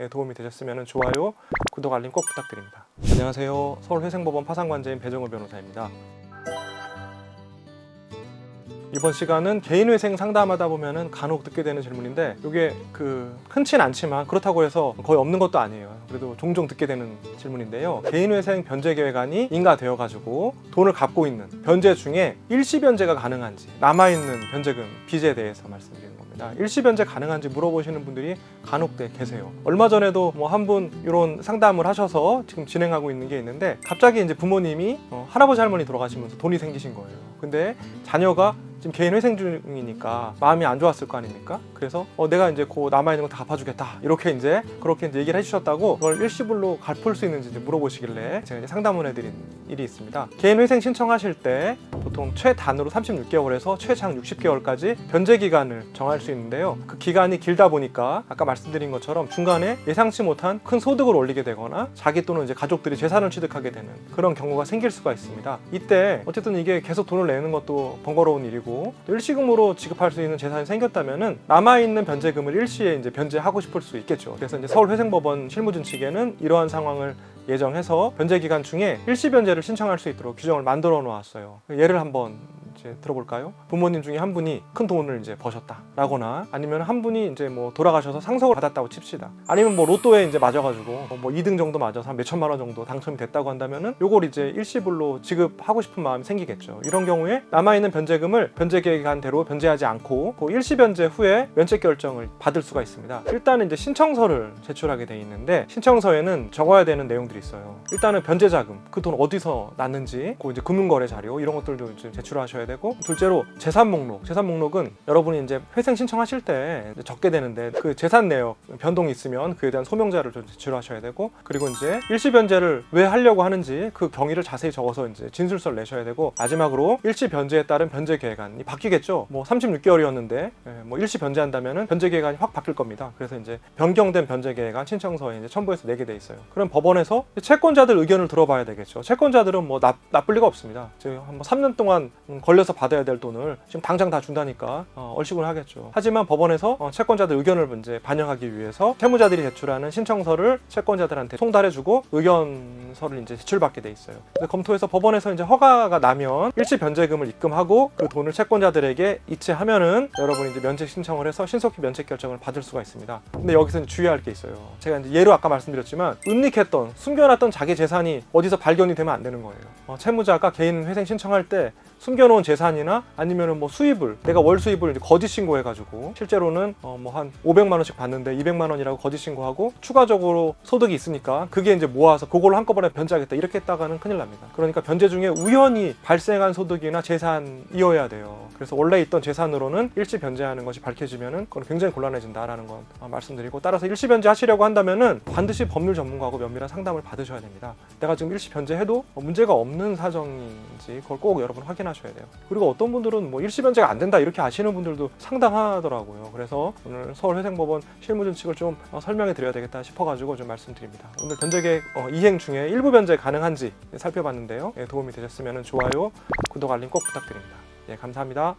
예, 도움이 되셨으면 좋아요, 구독, 알림 꼭 부탁드립니다. 안녕하세요. 서울회생법원 파상관제인 배정우 변호사입니다. 이번 시간은 개인회생 상담하다 보면은 간혹 듣게 되는 질문인데 이게 그 흔치는 않지만 그렇다고 해서 거의 없는 것도 아니에요. 그래도 종종 듣게 되는 질문인데요. 개인회생 변제 계획안이 인가되어 가지고 돈을 갚고 있는 변제 중에 일시 변제가 가능한지 남아 있는 변제금 빚에 대해서 말씀드리는 겁니다. 일시 변제 가능한지 물어보시는 분들이 간혹 돼 계세요. 얼마 전에도 뭐 한 분 이런 상담을 하셔서 지금 진행하고 있는 게 있는데 갑자기 이제 부모님이 어, 할아버지 할머니 돌아가시면서 돈이 생기신 거예요. 근데 자녀가 지금 개인 회생 중이니까 마음이 안 좋았을 거 아닙니까? 그래서 어, 내가 이제 그 남아 있는 거 다 갚아주겠다 이렇게 이제 그렇게 이제 얘기를 해주셨다고 그걸 일시불로 갚을 수 있는지 물어보시길래 제가 이제 상담을 해드린 일이 있습니다. 개인 회생 신청하실 때 보통 최단으로 36개월에서 최장 60개월까지 변제 기간을 정할 수 있는데요. 그 기간이 길다 보니까 아까 말씀드린 것처럼 중간에 예상치 못한 큰 소득을 올리게 되거나 자기 또는 이제 가족들이 재산을 취득하게 되는 그런 경우가 생길 수가 있습니다. 이때 어쨌든 이게 계속 돈을 내는 것도 번거로운 일이고 또 일시금으로 지급할 수 있는 재산이 생겼다면은 남아 있는 변제금을 일시에 이제 변제하고 싶을 수 있겠죠. 그래서 이제 서울회생법원 실무진 측에는 이러한 상황을 예정해서 변제 기간 중에 일시 변제를 신청할 수 있도록 규정을 만들어 놓았어요. 예를 한번 이제 들어볼까요? 부모님 중에 한 분이 큰 돈을 이제 버셨다라거나 아니면 한 분이 이제 뭐 돌아가셔서 상속을 받았다고 칩시다. 아니면 뭐 로또에 이제 맞아가지고 뭐 2등 정도 맞아서 한 몇천만 원 정도 당첨이 됐다고 한다면은 요걸 이제 일시불로 지급하고 싶은 마음이 생기겠죠. 이런 경우에 남아 있는 변제금을 변제 기간대로 변제하지 않고 그 일시 변제 후에 면책 결정을 받을 수가 있습니다. 일단은 이제 신청서를 제출하게 돼 있는데 신청서에는 적어야 되는 내용들이 있어요. 일단은 변제 자금 그 돈 어디서 났는지 그 이제 금융거래 자료 이런 것들도 이제 제출하셔야 되고 둘째로 재산 목록. 재산 목록은 여러분이 이제 회생 신청하실 때 적게 되는데 그 재산 내역 변동이 있으면 그에 대한 소명자를 좀 제출하셔야 되고 그리고 이제 일시 변제를 왜 하려고 하는지 그 경위를 자세히 적어서 이제 진술서를 내셔야 되고 마지막으로 일시 변제에 따른 변제 계획안이 바뀌겠죠? 뭐 36개월이었는데 뭐 일시 변제한다면은 변제 계획안이 확 바뀔 겁니다. 그래서 이제 변경된 변제 계획안 신청서에 이제 첨부해서 내게 돼 있어요. 그럼 법원에서 채권자들 의견을 들어봐야 되겠죠. 채권자들은 뭐 나, 나쁠 리가 없습니다. 지금 한뭐 3년 동안 음, 걸려서 받아야 될 돈을 지금 당장 다 준다니까 어, 얼씨구를 하겠죠. 하지만 법원에서 어, 채권자들 의견을 이제 반영하기 위해서 채무자들이 제출하는 신청서를 채권자들한테 송달해주고 의견서를 이제 제출받게 돼 있어요. 검토해서 법원에서 이제 허가가 나면 일시 변제금을 입금하고 그 돈을 채권자들에게 이체하면은 여러분이 이제 면책 신청을 해서 신속히 면책 결정을 받을 수가 있습니다. 근데 여기서 주의할 게 있어요. 제가 이제 예로 아까 말씀드렸지만 은닉했던 숨겨놨던 자기 재산이 어디서 발견이 되면 안 되는 거예요. 어, 채무자가 개인 회생 신청할 때 숨겨놓은 재산이나 아니면은 뭐 수입을 내가 월 수입을 이제 거짓 신고해가지고 실제로는 어 뭐 한 500만 원씩 받는데 200만 원이라고 거짓 신고하고 추가적으로 소득이 있으니까 그게 이제 모아서 그걸로 한꺼번에 변제하겠다 이렇게 했다가는 큰일 납니다. 그러니까 변제 중에 우연히 발생한 소득이나 재산이어야 돼요. 그래서 원래 있던 재산으로는 일시 변제하는 것이 밝혀지면은 그건 굉장히 곤란해진다라는 건 어, 말씀드리고 따라서 일시 변제 하시려고 한다면은 반드시 법률 전문가하고 면밀한 상담을 받으셔야 됩니다. 내가 지금 일시 변제해도 어, 문제가 없는 사정인지 그걸 꼭 여러분 확인하셔야 돼요. 그리고 어떤 분들은 뭐 일시 변제가 안 된다 이렇게 아시는 분들도 상당하더라고요. 그래서 오늘 서울회생법원 실무진 측을 좀 어, 설명해 드려야 되겠다 싶어가지고 좀 말씀드립니다. 오늘 변제계획 어, 이행 중에 일부 변제 가능한지 살펴봤는데요. 예, 도움이 되셨으면 좋아요, 구독, 알림 꼭 부탁드립니다. 예, 감사합니다.